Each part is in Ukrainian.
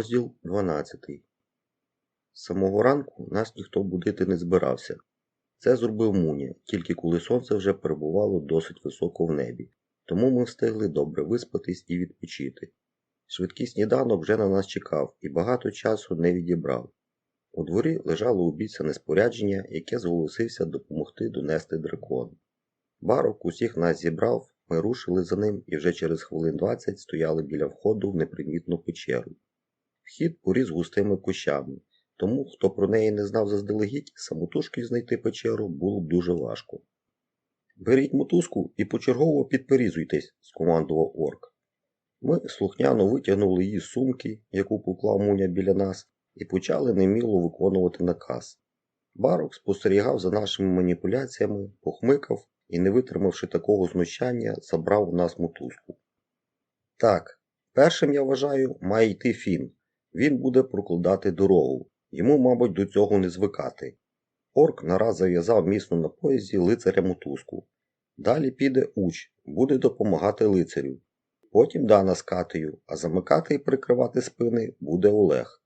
Розділ 12 З самого ранку нас ніхто будити не збирався. Це зробив Муня, тільки коли сонце вже перебувало досить високо в небі, тому ми встигли добре виспатись і відпочити. Швидкий сніданок вже на нас чекав і багато часу не відібрав. У дворі лежало обіцяне спорядження, яке зголосився допомогти донести дракон. Барок усіх нас зібрав, ми рушили за ним і вже через хвилин 20 стояли біля входу в непримітну печеру. Вхід поріс густими кущами, тому, хто про неї не знав заздалегідь, самотужки знайти печеру було б дуже важко. Беріть мотузку і почергово підперізуйтесь, скомандував орк. Ми слухняно витягнули її з сумки, яку поклав муня біля нас, і почали неміло виконувати наказ. Барок спостерігав за нашими маніпуляціями, похмикав і, не витримавши такого знущання, забрав у нас мотузку. Так, першим, я вважаю, має йти фін. Він буде прокладати дорогу. Йому, мабуть, до цього не звикати. Орк нараз зав'язав міцно на поясі лицаря мотузку. Далі піде уч, буде допомагати лицарю. Потім Дана з Катею, а замикати і прикривати спини буде Олег.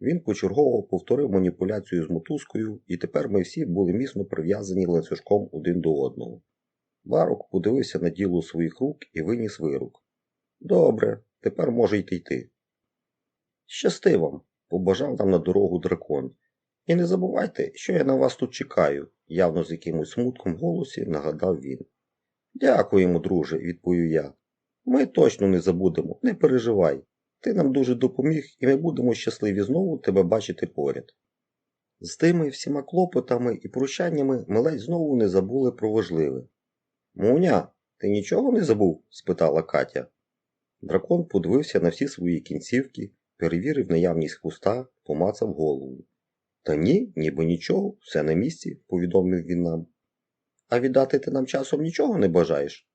Він почергово повторив маніпуляцію з мотузкою, і тепер ми всі були міцно прив'язані ланцюжком один до одного. Барок подивився на діло своїх рук і виніс вирук. Добре, тепер можете йти. Щасти вам, побажав нам на дорогу дракон. І не забувайте, що я на вас тут чекаю, явно з якимось смутком в голосі нагадав він. Дякуємо, друже, відповів я. Ми точно не забудемо, не переживай. Ти нам дуже допоміг, і ми будемо щасливі знову тебе бачити поряд. З тими всіма клопотами і прощаннями ми ледь знову не забули про важливе. Муня, ти нічого не забув? спитала Катя. Дракон подивився на всі свої кінцівки, перевірив наявність хвоста, помацав голову. Та ні, ніби нічого, все на місці, повідомив він нам. А віддати ти нам часом нічого не бажаєш?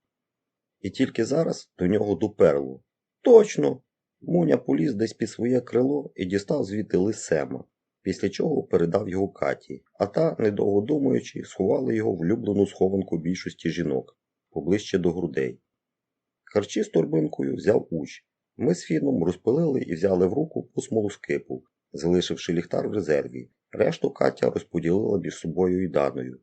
І тільки зараз до нього доперло. Точно. Муня поліз десь під своє крило і дістав звідти лист Сема, після чого передав його Каті, а та, недовго думаючи, сховала його в улюблену схованку більшості жінок, поближче до грудей. Харчі з торбинкою взяв уч. Ми з Фіном розпилили і взяли в руку по смолоскипу, залишивши ліхтар в резерві. Решту Катя розподілила між собою і даною.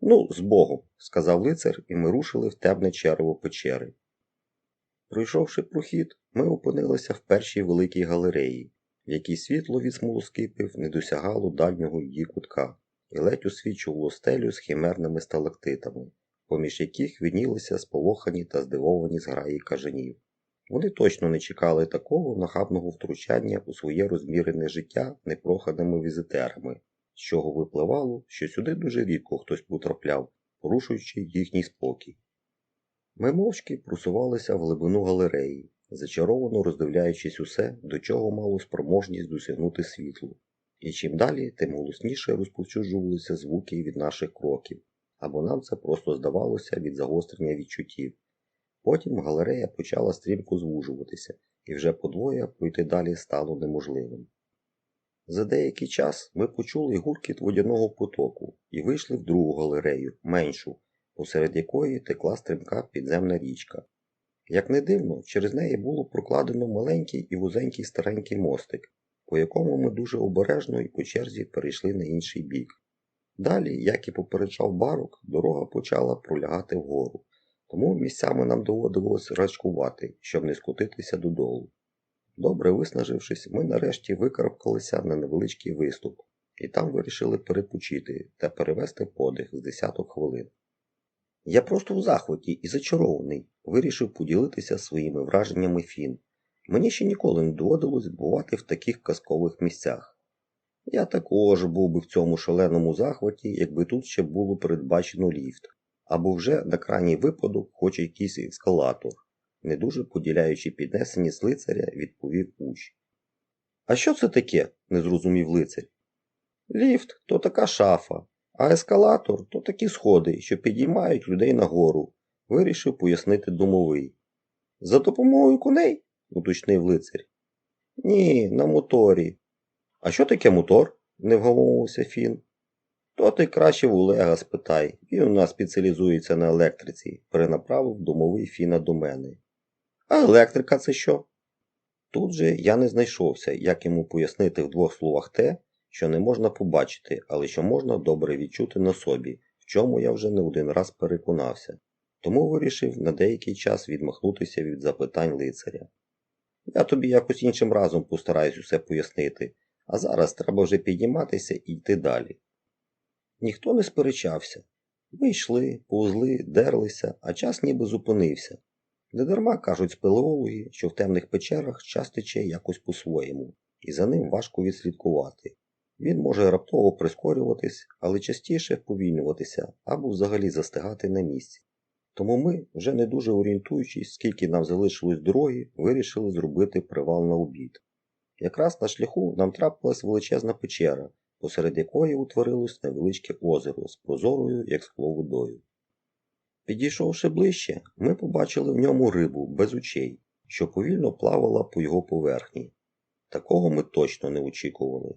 Ну, з Богом, сказав лицар, і ми рушили в темне черево печери. Пройшовши прохід, ми опинилися в першій великій галереї, в якій світло від смолоскипів не досягало дальнього її кутка, і ледь освічувало стелю з химерними сталактитами, поміж яких віднілися сполохані та здивовані зграї кажанів. Вони точно не чекали такого нахабного втручання у своє розмірене життя непроханими візитерами, з чого випливало, що сюди дуже рідко хтось потрапляв, порушуючи їхній спокій. Ми мовчки просувалися в глибину галереї, зачаровано роздивляючись усе, до чого мало спроможність досягнути світлу. І чим далі, тим голосніше розповсюджувалися звуки від наших кроків, або нам це просто здавалося від загострення відчуттів. Потім галерея почала стрімко звужуватися, і вже подвоє пройти далі стало неможливим. За деякий час ми почули гуркіт водяного потоку і вийшли в другу галерею, меншу, посеред якої текла стрімка підземна річка. Як не дивно, через неї було прокладено маленький і вузенький старенький мостик, по якому ми дуже обережно і по черзі перейшли на інший бік. Далі, як і попереджав барок, дорога почала пролягати вгору, тому місцями нам доводилось рачкувати, щоб не скотитися додолу. Добре виснажившись, ми нарешті викарабкалися на невеличкий виступ, і там вирішили перепочити та перевести подих з десяток хвилин. Я просто в захваті і зачарований, вирішив поділитися своїми враженнями Фін. Мені ще ніколи не доводилось бувати в таких казкових місцях. Я також був би в цьому шаленому захваті, якби тут ще було передбачено ліфт, або вже на крайній випадок хоч якийсь ескалатор, не дуже поділяючи піднесені з лицаря, відповів уч. А що це таке? не зрозумів лицар. Ліфт то така шафа, а ескалатор то такі сходи, що підіймають людей нагору, вирішив пояснити домовий. За допомогою коней? уточнив лицар. Ні, на моторі. А що таке мотор? не вгамовувався Фін. То ти краще в Олега спитай, він у нас спеціалізується на електриці, перенаправив домовий Фіна до мене. А електрика це що? Тут же я не знайшовся, як йому пояснити в двох словах те, що не можна побачити, але що можна добре відчути на собі, в чому я вже не один раз переконався. Тому вирішив на деякий час відмахнутися від запитань лицаря. Я тобі якось іншим разом постараюсь усе пояснити, а зараз треба вже підніматися і йти далі. Ніхто не сперечався. Ми йшли, повзли, дерлися, а час ніби зупинився. Недарма кажуть спелеологи, що в темних печерах час тече якось по-своєму, і за ним важко відслідкувати. Він може раптово прискорюватись, але частіше вповільнюватися або взагалі застигати на місці. Тому ми, вже не дуже орієнтуючись, скільки нам залишилось дороги, вирішили зробити привал на обід. Якраз на шляху нам трапилась величезна печера, посеред якої утворилось невеличке озеро з прозорою, як скло водою. Підійшовши ближче, ми побачили в ньому рибу без очей, що повільно плавала по його поверхні. Такого ми точно не очікували.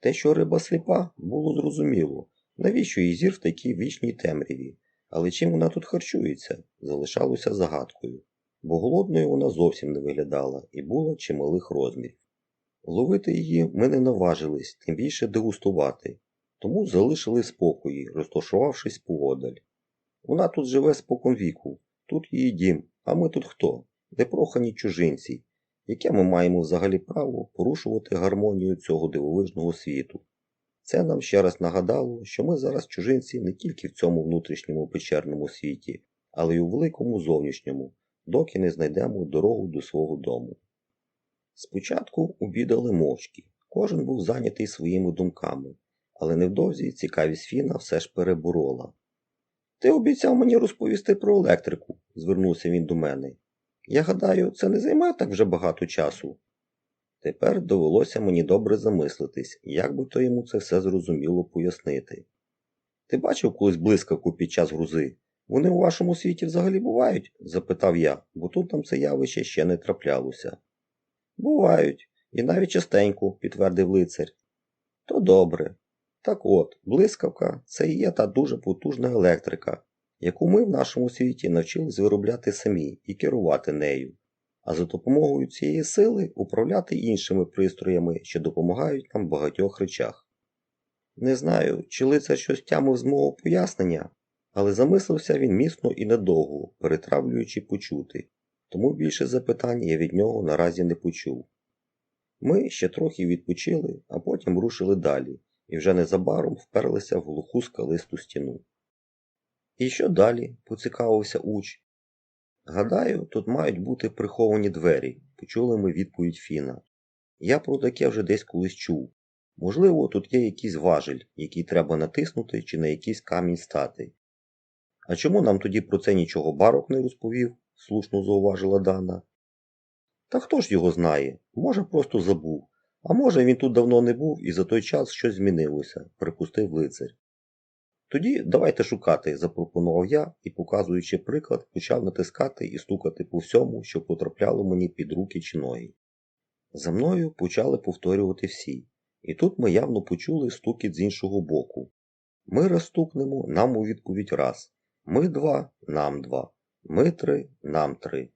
Те, що риба сліпа, було зрозуміло, навіщо їй зір в такій вічній темряві, але чим вона тут харчується, залишалося загадкою, бо голодною вона зовсім не виглядала і була чималих розмірів. Ловити її ми не наважились, тим більше дегустувати, тому залишили спокої, розташувавшись поодаль. Вона тут живе спокон віку, тут її дім, а ми тут хто? Непрохані чужинці, яке ми маємо взагалі право порушувати гармонію цього дивовижного світу. Це нам ще раз нагадало, що ми зараз чужинці не тільки в цьому внутрішньому печерному світі, але й у великому зовнішньому, доки не знайдемо дорогу до свого дому. Спочатку обідали мовчки, кожен був зайнятий своїми думками, але невдовзі цікавість Фіна все ж переборола. Ти обіцяв мені розповісти про електрику, звернувся він до мене. Я гадаю, це не займає так вже багато часу. Тепер довелося мені добре замислитись, як би то йому це все зрозуміло пояснити. Ти бачив колись блискавку під час грузи? Вони у вашому світі взагалі бувають? запитав я, бо тут нам це явище ще не траплялося. Бувають, і навіть частенько, підтвердив лицар. То добре. Так от, блискавка це і є та дуже потужна електрика, яку ми в нашому світі навчились виробляти самі і керувати нею, а за допомогою цієї сили управляти іншими пристроями, що допомагають нам в багатьох речах. Не знаю, чи лицар щось тямив з мого пояснення, але замислився він міцно і недовго, перетравлюючи почути, тому більше запитань я від нього наразі не почув. Ми ще трохи відпочили, а потім рушили далі і вже незабаром вперлися в глуху скалисту стіну. І що далі? поцікавився уч. Гадаю, тут мають бути приховані двері, почули ми відповідь Фіна. Я про таке вже десь колись чув. Можливо, тут є якийсь важель, який треба натиснути чи на якийсь камінь стати. А чому нам тоді про це нічого барок не розповів? Слушно зауважила Дана. Та хто ж його знає? Може, просто забув. А може, він тут давно не був і за той час щось змінилося, припустив лицар. Тоді давайте шукати, запропонував я і, показуючи приклад, почав натискати і стукати по всьому, що потрапляло мені під руки чи ноги. За мною почали повторювати всі, і тут ми явно почули стукіт з іншого боку. Ми раз стукнемо, нам у відповідь раз. Ми два, нам два. Ми три, нам три.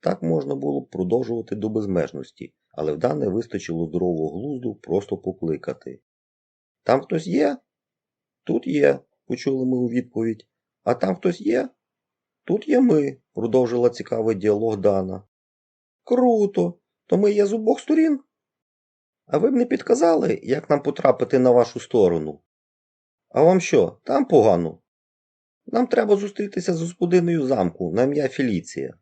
Так можна було б продовжувати до безмежності, але в дане вистачило здорового глузду просто покликати. Там хтось є? Тут є, почули ми у відповідь. А там хтось є? Тут є ми, продовжила цікавий діалог Дана. Круто! То ми є з обох сторін. А ви б не підказали, як нам потрапити на вашу сторону? А вам що, там погано? Нам треба зустрітися з господиною замку на ім'я Феліція.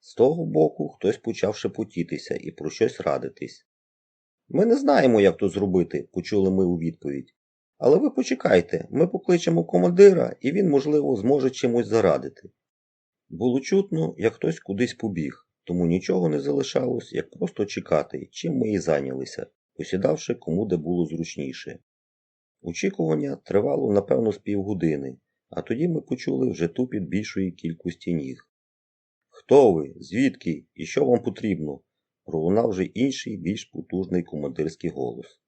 З того боку хтось почав шепотітися і про щось радитись. Ми не знаємо, як то зробити, почули ми у відповідь. Але ви почекайте, ми покличемо командира, і він, можливо, зможе чимось зарадити. Було чутно, як хтось кудись побіг, тому нічого не залишалось, як просто чекати, чим ми і зайнялися, посідавши кому де було зручніше. Очікування тривало, напевно, з півгодини, а тоді ми почули вже тупіт більшої кількості ніг. Хто ви? Звідки? І що вам потрібно? пролунав вже інший, більш потужний командирський голос.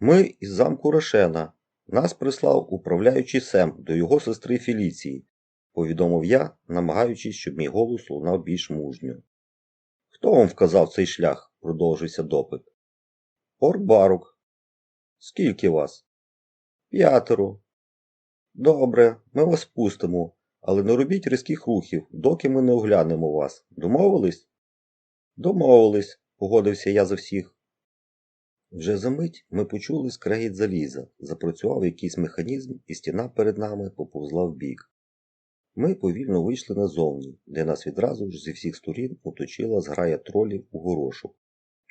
Ми із замку Рошена. Нас прислав управляючий Сем до його сестри Феліції, повідомив я, намагаючись, щоб мій голос лунав більш мужньо. Хто вам вказав цей шлях? продовжився допит. Орбарук. Скільки вас? П'ятеро. Добре, ми вас пустимо, але не робіть різких рухів, доки ми не оглянемо вас. Домовились? Домовились, погодився я за всіх. Вже за мить ми почули скрегіт заліза, запрацював якийсь механізм, і стіна перед нами поповзла вбік. Ми повільно вийшли назовні, де нас відразу ж зі всіх сторін оточила зграя тролів у горошок.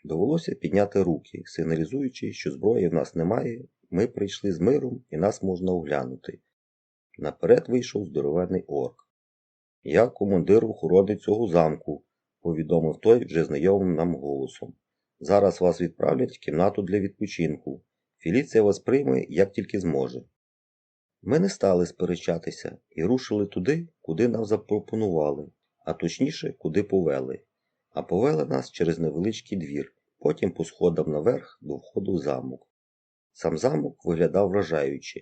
Довелося підняти руки, сигналізуючи, що зброї в нас немає, ми прийшли з миром і нас можна оглянути. Наперед вийшов здоровенний орк. Я командир охорони цього замку, повідомив той вже знайомим нам голосом. Зараз вас відправлять в кімнату для відпочинку. Філіція вас прийме, як тільки зможе. Ми не стали сперечатися і рушили туди, куди нам запропонували, а точніше, куди повели. А повели нас через невеличкий двір, потім по сходам наверх до входу в замок. Сам замок виглядав вражаюче.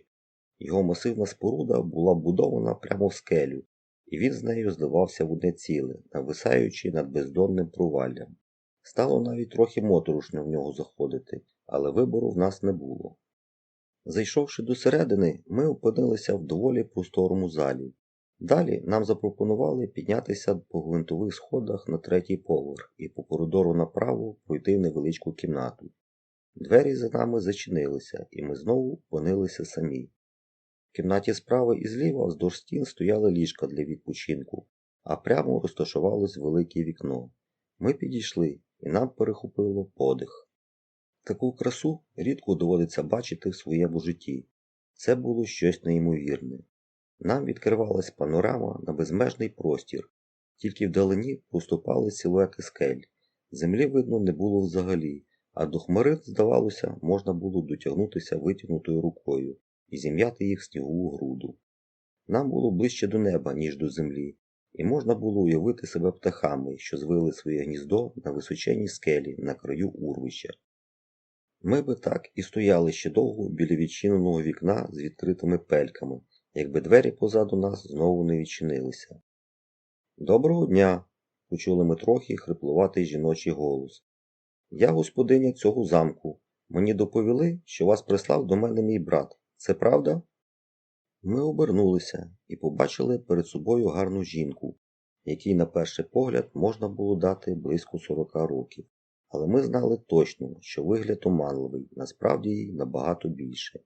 Його масивна споруда була будована прямо в скелю, і він з нею здавався в одне ціле, нависаючи над бездонним проваллям. Стало навіть трохи моторошно в нього заходити, але вибору в нас не було. Зайшовши до середини, ми опинилися в доволі просторому залі. Далі нам запропонували піднятися по гвинтових сходах на третій поверх і по коридору направо пройти в невеличку кімнату. Двері за нами зачинилися, і ми знову опинилися самі. В кімнаті справа і зліва вздовж стін стояли ліжка для відпочинку, а прямо розташувалось велике вікно. Ми підійшли, і нам перехопило подих. Таку красу рідко доводиться бачити в своєму житті. Це було щось неймовірне. Нам відкривалась панорама на безмежний простір, тільки вдалині проступали силуети скель. Землі видно не було взагалі, а до хмарин, здавалося, можна було дотягнутися витягнутою рукою і зім'яти їх снігову груду. Нам було ближче до неба, ніж до землі, і можна було уявити себе птахами, що звили своє гніздо на височеній скелі на краю урвища. Ми би так і стояли ще довго біля відчиненого вікна з відкритими пельками, якби двері позаду нас знову не відчинилися. Доброго дня! почули ми трохи хриплуватий жіночий голос. Я господиня цього замку. Мені доповіли, що вас прислав до мене мій брат. Це правда? Ми обернулися і побачили перед собою гарну жінку, якій на перший погляд можна було дати близько 40 років. Але ми знали точно, що вигляд оманливий, насправді їй набагато більше.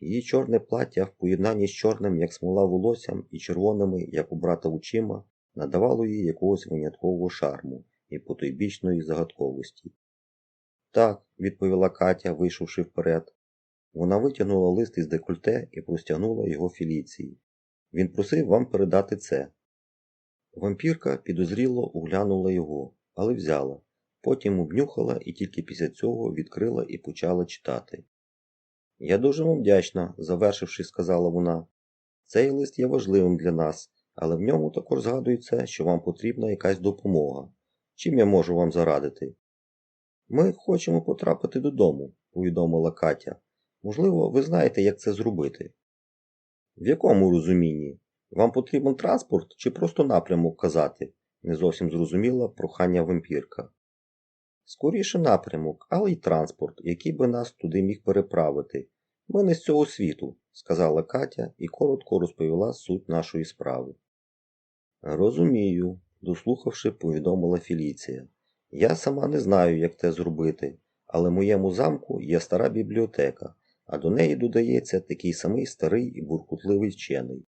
Її чорне плаття в поєднанні з чорним, як смола волоссям, і червоними, як у брата очима, надавало їй якогось виняткового шарму і потойбічної загадковості. Так, відповіла Катя, вийшовши вперед. Вона витягнула лист із декольте і простягнула його Філіції. Він просив вам передати це. Вампірка підозріло оглянула його, але взяла. Потім обнюхала і тільки після цього відкрила і почала читати. Я дуже вам вдячна, завершивши, сказала вона. Цей лист є важливим для нас, але в ньому також згадується, що вам потрібна якась допомога. Чим я можу вам зарадити? Ми хочемо потрапити додому, повідомила Катя. Можливо, ви знаєте, як це зробити. В якому розумінні? Вам потрібен транспорт чи просто напрямок казати? не зовсім зрозуміла прохання вампірка. Скоріше напрямок, але й транспорт, який би нас туди міг переправити. Ми не з цього світу, сказала Катя і коротко розповіла суть нашої справи. Розумію, дослухавши, повідомила Філіція. Я сама не знаю, як це зробити, але моєму замку є стара бібліотека, а до неї додається такий самий старий і буркутливий вчений.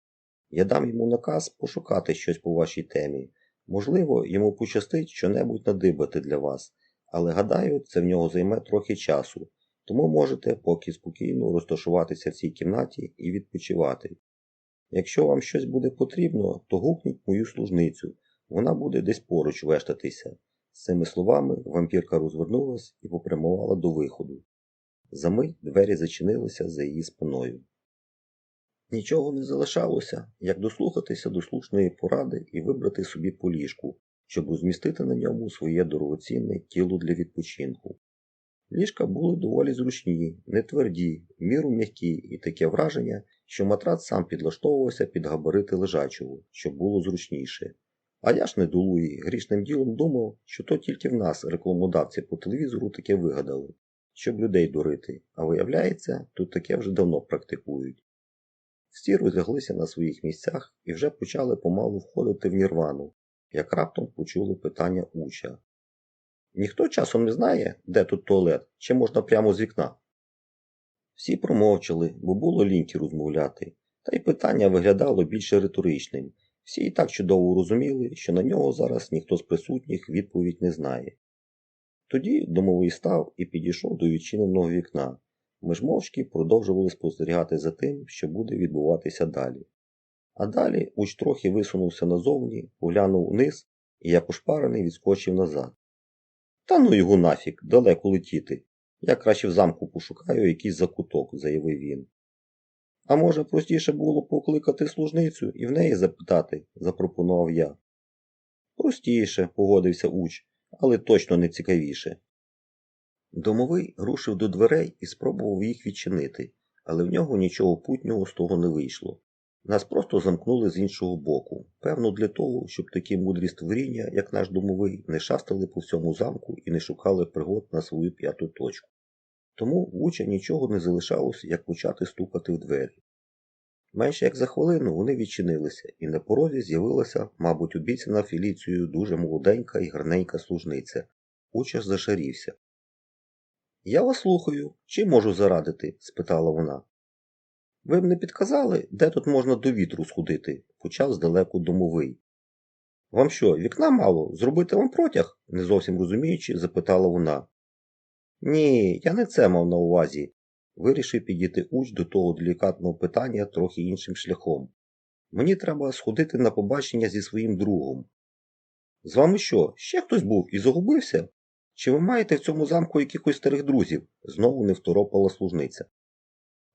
Я дам йому наказ пошукати щось по вашій темі. Можливо, йому пощастить щонебудь надибати для вас, але гадаю, це в нього займе трохи часу, тому можете поки спокійно розташуватися в цій кімнаті і відпочивати. Якщо вам щось буде потрібно, то гукніть мою служницю, вона буде десь поруч вештатися. З цими словами вампірка розвернулась і попрямувала до виходу. Замить двері зачинилися за її спиною. Нічого не залишалося, як дослухатися до слушної поради і вибрати собі поліжку, щоб розмістити на ньому своє дорогоцінне тіло для відпочинку. Ліжка були доволі зручні, не тверді, міру м'які і таке враження, що матрац сам підлаштовувався під габарити лежачого, щоб було зручніше. А я ж не недолугий, грішним ділом думав, що то тільки в нас рекламодавці по телевізору таке вигадали, щоб людей дурити, а виявляється, тут таке вже давно практикують. Всі розляглися на своїх місцях і вже почали помалу входити в нірвану, як раптом почули питання уча. Ніхто часом не знає, де тут туалет, чи можна прямо з вікна. Всі промовчали, бо було ліньки розмовляти, та й питання виглядало більше риторичним. Всі і так чудово розуміли, що на нього зараз ніхто з присутніх відповідь не знає. Тоді домовий став і підійшов до відчиненого вікна. Ми ж мовчки продовжували спостерігати за тим, що буде відбуватися далі. А далі уч трохи висунувся назовні, поглянув вниз і як ушпарений відскочив назад. Та ну його нафік, далеко летіти. Я краще в замку пошукаю якийсь закуток, заявив він. А може, простіше було покликати служницю і в неї запитати, запропонував я. Простіше, погодився уч, але точно не цікавіше. Домовий рушив до дверей і спробував їх відчинити, але в нього нічого путнього з того не вийшло. Нас просто замкнули з іншого боку, певно, для того, щоб такі мудрі створіння, як наш домовий, не шастали по всьому замку і не шукали пригод на свою п'яту точку. Тому в уча нічого не залишалося, як почати стукати в двері. Менше як за хвилину вони відчинилися, і на порозі з'явилася, мабуть, обіцяна Філіцією дуже молоденька і гарненька служниця. Уча зашарівся. Я вас слухаю. Чим можу зарадити? спитала вона. Ви б не підказали, де тут можна до вітру сходити, почав здалеку домовий. Вам що, вікна мало? Зробити вам протяг? не зовсім розуміючи, запитала вона. Ні, я не це мав на увазі. Вирішив підійти уч до того делікатного питання трохи іншим шляхом. Мені треба сходити на побачення зі своїм другом. З вами що, ще хтось був і загубився? Чи ви маєте в цьому замку якихось старих друзів? знову не второпала служниця.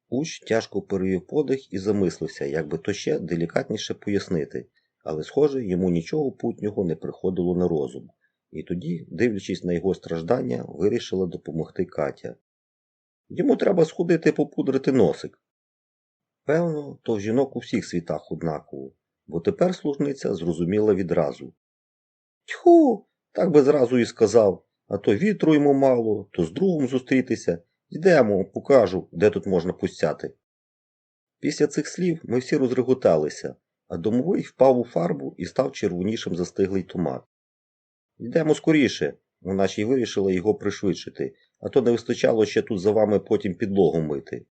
Уч тяжко перевів подих і замислився, як би то ще делікатніше пояснити, але, схоже, йому нічого путнього не приходило на розум, і тоді, дивлячись на його страждання, вирішила допомогти Катя. Йому треба сходити попудрити носик. Певно, то жінок у всіх світах однаково, бо тепер служниця зрозуміла відразу. Тьху, так би зразу і сказав, а то вітру йому мало, то з другом зустрітися. Йдемо, покажу, де тут можна пустяти. Після цих слів ми всі розреготалися, а домовий впав у фарбу і став червонішим застиглий томат. Йдемо скоріше, вона ще й вирішила його пришвидшити, а то не вистачало ще тут за вами потім підлогу мити.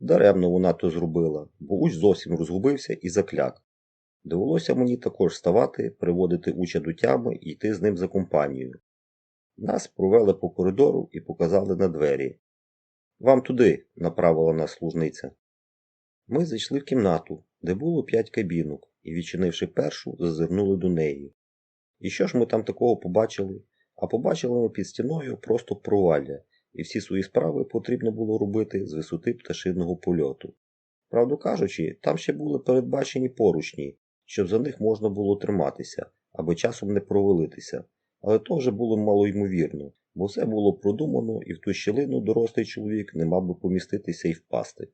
Даремно вона то зробила, бо уч зовсім розгубився і закляк. Довелося мені також вставати, приводити уча до тями і йти з ним за компанією. Нас провели по коридору і показали на двері. Вам туди, направила нас служниця. Ми зайшли в кімнату, де було п'ять кабінок, і, відчинивши першу, зазирнули до неї. І що ж ми там такого побачили? А побачили під стіною просто провалля, і всі свої справи потрібно було робити з висоти пташиного польоту. Правду кажучи, там ще були передбачені поручні, щоб за них можна було триматися, аби часом не провалитися. Але то вже було малоймовірно, бо все було продумано і в ту щілину дорослий чоловік не мав би поміститися і впасти.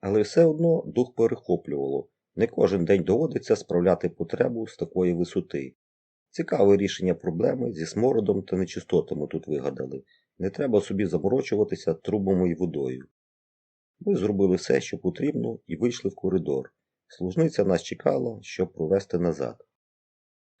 Але все одно дух перехоплювало. Не кожен день доводиться справляти потребу з такої висоти. Цікаве рішення проблеми зі смородом та нечистотами тут вигадали. Не треба собі заморочуватися трубами і водою. Ми зробили все, що потрібно, і вийшли в коридор. Служниця нас чекала, щоб провести назад.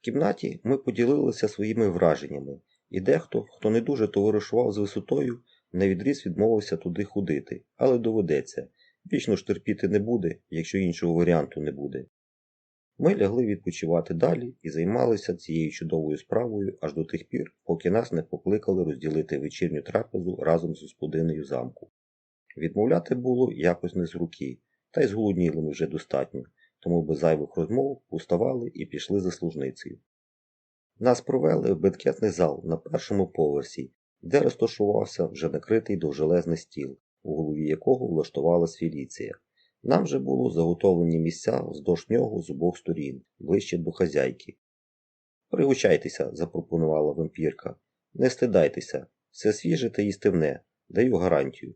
В кімнаті ми поділилися своїми враженнями, і дехто, хто не дуже товаришував з висотою, навідріз відмовився туди ходити, але доведеться. Вічно ж терпіти не буде, якщо іншого варіанту не буде. Ми лягли відпочивати далі і займалися цією чудовою справою аж до тих пір, поки нас не покликали розділити вечірню трапезу разом з господинею замку. Відмовляти було якось не з руки, та й зголодніли ми вже достатньо, тому без зайвих розмов уставали і пішли за служницею. Нас провели в бенкетний зал на першому поверсі, де розташувався вже накритий довжелезний стіл, у голові якого влаштувалась філіція. Нам же було заготовлені місця вздовж нього з обох сторін, ближче до хазяйки. Пригучайтеся, запропонувала вампірка. Не стидайтеся, все свіже та їстивне, даю гарантію.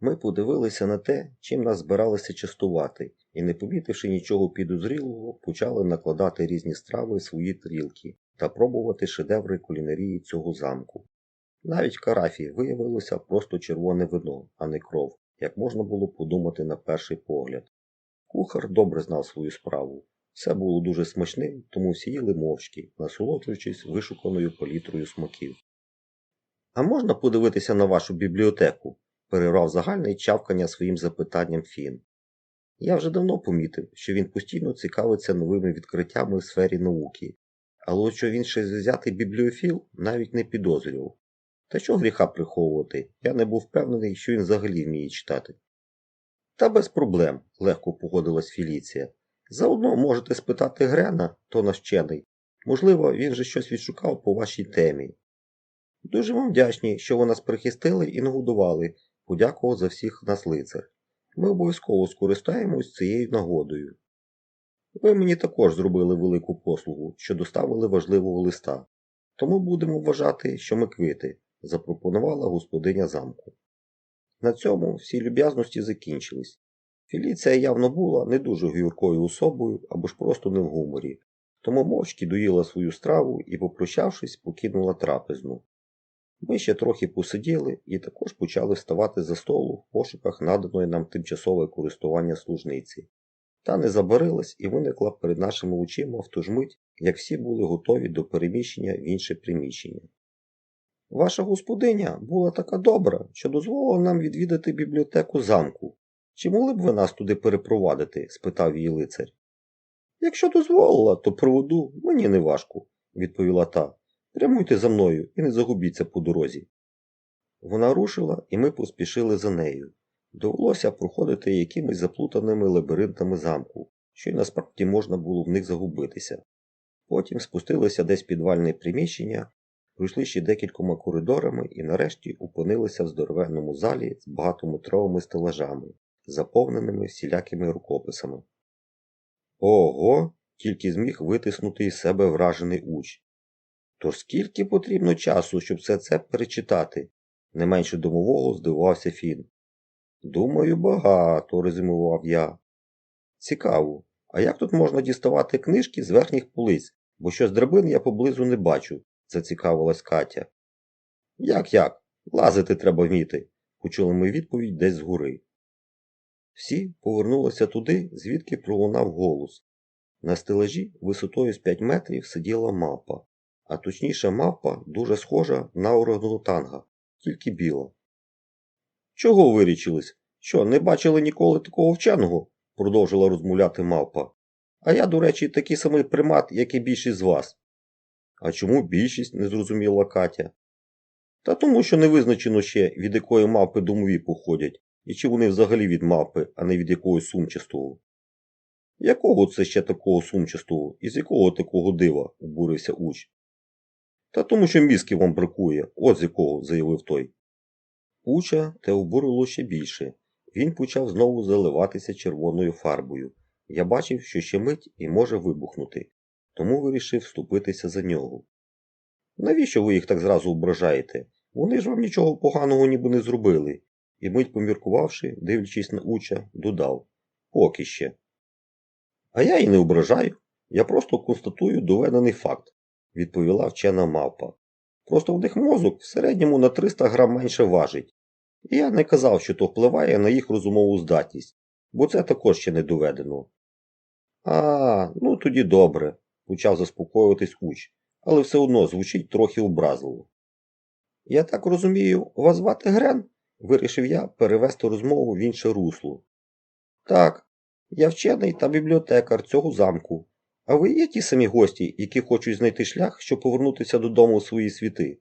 Ми подивилися на те, чим нас збиралися частувати, і, не помітивши нічого підозрілого, почали накладати різні страви в свої тарілки та пробувати шедеври кулінарії цього замку. Навіть в карафі виявилося просто червоне вино, а не кров, як можна було подумати на перший погляд. Кухар добре знав свою справу. Все було дуже смачним, тому всі їли мовчки, насолоджуючись вишуканою палітрою смаків. А можна подивитися на вашу бібліотеку? перервав загальне чавкання своїм запитанням Фін. Я вже давно помітив, що він постійно цікавиться новими відкриттями в сфері науки, але що він ще взятий бібліофіл, навіть не підозрював. Та що гріха приховувати, я не був впевнений, що він взагалі вміє читати. Та без проблем, легко погодилась Філіція. Заодно можете спитати Грена, то наш вчений. Можливо, він же щось відшукав по вашій темі. Дуже вам вдячні, що ви нас прихистили і нагодували, подякував за всіх нас лицар. Ми обов'язково скористаємось цією нагодою. Ви мені також зробили велику послугу, що доставили важливого листа, тому будемо вважати, що ми квити, запропонувала господиня замку. На цьому всі люб'язності закінчились. Філіція явно була не дуже гіркою особою або ж просто не в гуморі, тому мовчки доїла свою страву і, попрощавшись, покинула трапезну. Ми ще трохи посиділи і також почали вставати за столу в пошуках наданої нам тимчасове користування служниці. Та не забарилась і виникла перед нашими очима в ту ж мить, як всі були готові до переміщення в інше приміщення. Ваша господиня була така добра, що дозволила нам відвідати бібліотеку замку. Чи могли б ви нас туди перепровадити? спитав її лицар. Якщо дозволила, то проведу мені не важко, відповіла та. Прямуйте за мною і не загубіться по дорозі. Вона рушила, і ми поспішили за нею. Довелося проходити якимись заплутаними лабіринтами замку, що й насправді можна було в них загубитися. Потім спустилися десь підвальне приміщення, пройшли ще декількома коридорами і нарешті опинилися в здоровенному залі з багатометровими стелажами, заповненими всілякими рукописами. Ого, тільки зміг витиснути із себе вражений уч. То скільки потрібно часу, щоб все це перечитати? Не менше домового здивувався Фін. Думаю, багато, резюмував я. Цікаво, а як тут можна діставати книжки з верхніх полиць, бо щось драбин я поблизу не бачу, зацікавилась Катя. Як як? Лазити треба вміти, почули ми відповідь десь згори. Всі повернулися туди, звідки пролунав голос. На стелажі висотою з 5 метрів сиділа мапа, а точніше мавпа дуже схожа на орангутанга, тільки біла. Чого вирічились? Що, не бачили ніколи такого вченого? продовжила розмовляти мавпа. А я, до речі, такий самий примат, як і більшість з вас. А чому більшість? не зрозуміла Катя. Та тому, що не визначено ще, від якої мавпи домові походять, і чи вони взагалі від мавпи, а не від якогось сумчастого. Якого це ще такого сумчастого, і з якого такого дива? обурився уч. Та тому, що мізків вам бракує, от з якого, заявив той. Уча те обурило ще більше. Він почав знову заливатися червоною фарбою. Я бачив, що ще мить і може вибухнути, тому вирішив вступитися за нього. Навіщо ви їх так зразу ображаєте? Вони ж вам нічого поганого ніби не зробили, і мить поміркувавши, дивлячись на уча, додав Поки ще. А я і не ображаю. Я просто констатую доведений факт відповіла вчена мавпа. Просто в них мозок в середньому на 300 грам менше важить. І я не казав, що то впливає на їх розумову здатність, бо це також ще не доведено. А, ну тоді добре, почав заспокоюватись уч, але все одно звучить трохи образливо. Я так розумію, вас звати Грен? вирішив я перевести розмову в інше русло. Так, я вчений та бібліотекар цього замку, а ви є ті самі гості, які хочуть знайти шлях, щоб повернутися додому у свої світи?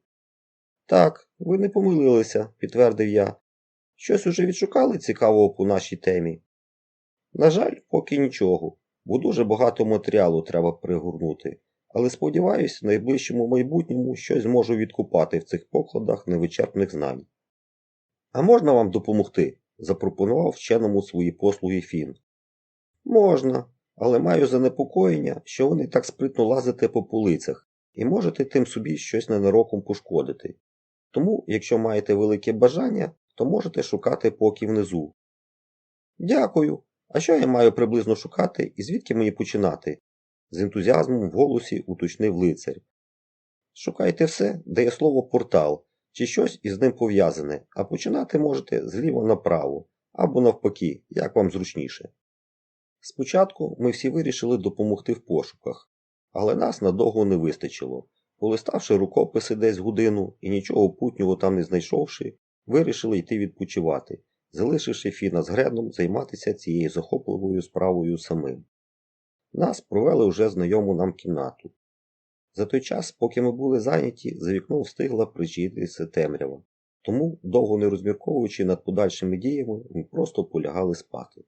Так, ви не помилилися, підтвердив я. Щось уже відшукали цікавого по нашій темі. На жаль, поки нічого, бо дуже багато матеріалу треба пригорнути, але сподіваюся, в найближчому майбутньому щось зможу відкупати в цих покладах невичерпних знань. А можна вам допомогти? запропонував вченому свої послуги Фін. Можна, але маю занепокоєння, що вони так спритно лазите по полицях і можете тим собі щось ненароком пошкодити. Тому, якщо маєте велике бажання, то можете шукати поки внизу. Дякую, А що я маю приблизно шукати і звідки мені починати? з ентузіазмом в голосі уточнив лицар. Шукайте все, де є слово портал, чи щось із ним пов'язане, а починати можете зліва направо, або навпаки, як вам зручніше. Спочатку ми всі вирішили допомогти в пошуках, але нас надовго не вистачило. Полиставши рукописи десь годину і нічого путнього там не знайшовши, вирішили йти відпочивати, залишивши Фіна з Греном займатися цією захопливою справою самим. Нас провели вже знайому нам кімнату. За той час, поки ми були зайняті, за вікном встигла причитися темрява. Тому, довго не розмірковуючи над подальшими діями, ми просто полягали спати.